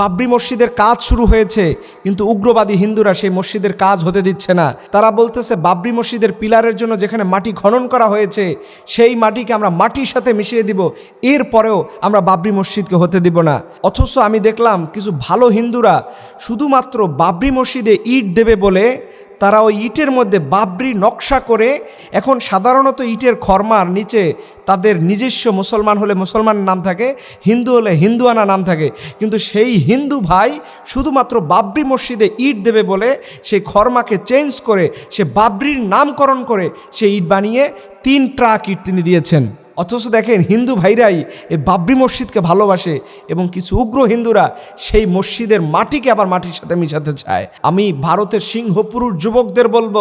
বাবরি মসজিদের কাজ শুরু হয়েছে, কিন্তু উগ্রবাদী হিন্দুরা সেই মসজিদের কাজ হতে দিচ্ছে না। তারা বলতেছে, বাবরি মসজিদের পিলারের জন্য যেখানে মাটি খনন করা হয়েছে, সেই মাটিকে আমরা মাটির সাথে মিশিয়ে দিব। এরপরেও আমরা বাবরি মসজিদকে হতে দিব না। অথচ আমি দেখলাম কিছু ভালো হিন্দুরা শুধুমাত্র বাবরি মসজিদে ইট দেবে বলে তারা ওই ইটের মধ্যে বাবরি নকশা করে এখন সাধারণত ইটের খরমার নিচে তাদের নিজস্ব মুসলমান হলে মুসলমান নাম থাকে, হিন্দু হলে হিন্দুয়ানা নাম থাকে। কিন্তু সেই হিন্দু ভাই শুধুমাত্র বাবরি মসজিদে ইট দেবে বলে সেই খরমাকে চেঞ্জ করে, সে বাবরির নামকরণ করে সেই ইট বানিয়ে তিন ট্রাক ইট তিনি দিয়েছেন। অথচ দেখেন হিন্দু ভাইরাই এই বাবরি মসজিদকে ভালোবাসে এবং কিছু উগ্র হিন্দুরা সেই মসজিদের মাটিকে আবার মাটির সাথে মিশাতে চায়। আমি ভারতের সিংহপুরুষ যুবকদের বলব,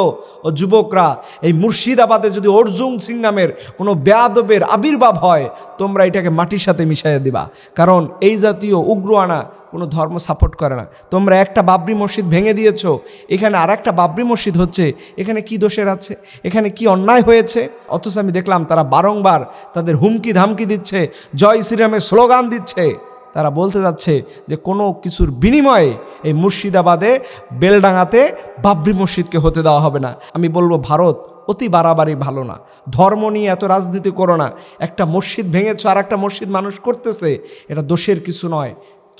ও যুবকরা, এই মুর্শিদাবাদে যদি অর্জুন সিং নামের কোনো বেয়াদবের আবির্ভাব হয়, তোমরা এটাকে মাটির সাথে মিশাইয়া দিবা। কারণ এই জাতীয় উগ্র আনা কোনো ধর্ম সাপোর্ট করে না। তোমরা একটা বাবরি মসজিদ ভেঙে দিয়েছ, এখানে আর একটা বাবরি মসজিদ হচ্ছে, এখানে কি দোষের আছে? এখানে কি অন্যায় হয়েছে? অথচ আমি দেখলাম তারা বারংবার তাদের হুমকি ধামকি দিচ্ছে, জয় শ্রীরামের স্লোগান দিচ্ছে। তারা বলতে যাচ্ছে যে কোনো কিছুর বিনিময়ে এই মুর্শিদাবাদে বেলডাঙাতে বাবরি মসজিদকে হতে দেওয়া হবে না। আমি বলব ভারত অতি বাড়াবাড়ি ভালো না। ধর্ম নিয়ে এত রাজনীতি করো না। একটা মসজিদ ভেঙেছ আর একটা মসজিদ মানুষ করতেছে, এটা দোষের কিছু নয়।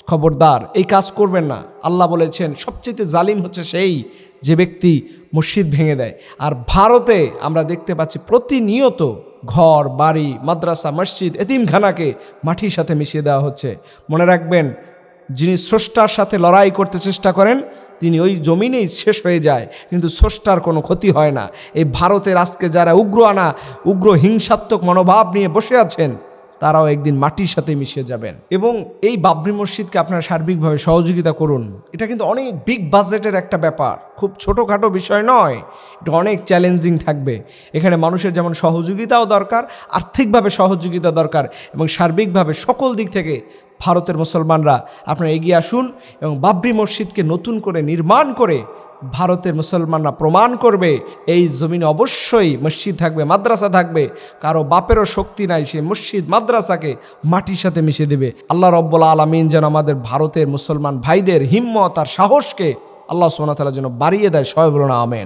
খবরদার। এই কাজ করবেন না। আল্লাহ বলেছেন, সবচেয়ে জালিম হচ্ছে সেই যে ব্যক্তি মসজিদ ভেঙে দেয়। আর ভারতে আমরা দেখতে পাচ্ছি প্রতিনিয়ত ঘর, বাড়ি, মাদ্রাসা, মসজিদ, এতিমখানাকে মাটির সাথে মিশিয়ে দেওয়া হচ্ছে। মনে রাখবেন, যিনি স্রষ্টার সাথে লড়াই করতে চেষ্টা করেন, তিনি ওই জমিনেই শেষ হয়ে যায়। কিন্তু স্রষ্টার কোনো ক্ষতি হয় না। এই ভারতের আজকে যারা উগ্র আনা, উগ্র হিংসাত্মক মনোভাব নিয়ে বসে আছেন তারাও একদিন মাটির সাথে মিশে যাবেন। এবং এই বাবরি মসজিদকে আপনারা সার্বিকভাবে সহযোগিতা করুন। এটা কিন্তু অনেক বিগ বাজেটের একটা ব্যাপার। খুব ছোটোখাটো বিষয় নয়। এটা অনেক চ্যালেঞ্জিং থাকবে। এখানে মানুষের যেমন সহযোগিতাও দরকার, আর্থিকভাবে সহযোগিতা দরকার এবং সার্বিকভাবে সকল দিক থেকে ভারতের মুসলমানরা আপনারা এগিয়ে আসুন এবং বাবরি মসজিদকে নতুন করে নির্মাণ করে ভারতের মুসলমানরা প্রমাণ করবে, এই জমিনে অবশ্যই মসজিদ থাকবে, মাদ্রাসা থাকবে। কারও বাপেরও শক্তি নাই, সে মসজিদ, মাদ্রাসাকে মাটির সাথে মিশে দেবে। আল্লাহ রব্বুল আলমিন যেন আমাদের ভারতের মুসলমান ভাইদের হিম্মত আর সাহসকে আল্লাহ সোনাতালা যেন বাড়িয়ে দেয়। সয়বরণা বলুন, আমেন।